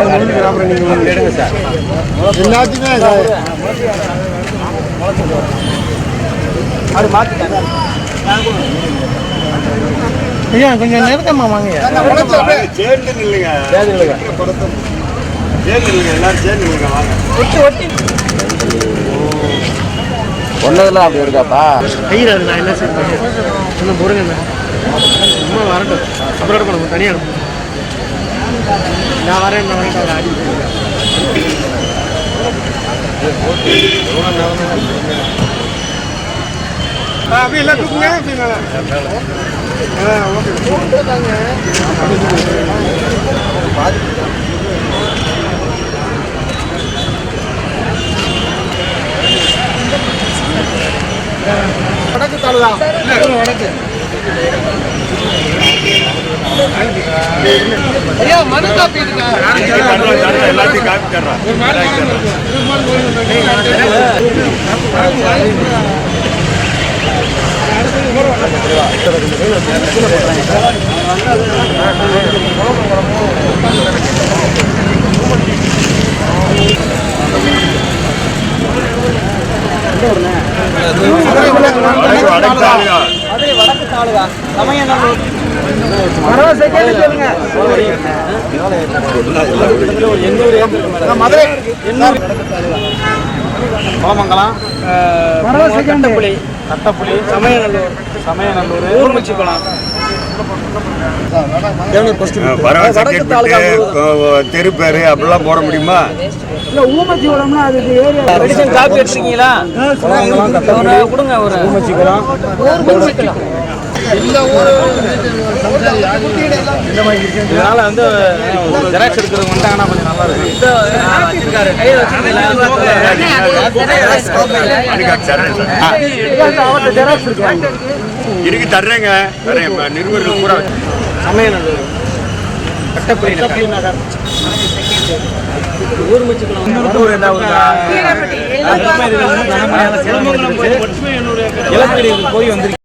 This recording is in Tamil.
எடுங்க சார் எல்லாத்தையுமே ஐயா கொஞ்சம் நெருக்கமா வாங்க சேர்ந்து நில்லுங்க சேர்ந்துங்க சேர்ந்து நில்லுங்க எல்லாரும் சேர்ந்து நில்லுங்க வாங்க ஒன்னதுல அப்படி இருக்காப்பா? ஐயா அது நான் என்ன செய்வேன் இன்னும் பொறுங்க சும்மா வரட்டும். அப்புறம் நம்ம தனியாக நான் வரேன் நான் வரேன் ஆடி அப்படி ஆ ஓகே. வடக்கு தாலுகா. வடக்கு. ஐயா மனு காப்பி எல்லாத்தையும் காப்பி தர்றேன் வடக்கு தாலுகா. மதுரை கோமங்கலம் கட்டப்புலி கட்டப்புலி சமயநல்லூர் சமயநல்லூர் ஊர்மச்சிக்குளம். பரவாயில்ல செக்ரட்டரி தெரு பேரு அப்படிலாம் போட முடியுமா? மெடிசன் காப்பி அடிச்சிங்களா ஒரு கொடுங்க ஒரு ஊர்மச்சிக்குளம். இதனால வந்து ஜெராக்ஸ் எடுக்கிறவங்க வந்தாங்கன்னா கொஞ்சம் நல்லா இருக்கும் இருக்கு. தர்றேங்க. நிருபர்கள் பூரா கட்டப்புலி கட்டப்புலி நகர்? இளம்பிள்ளை போய் வந்திருக்கு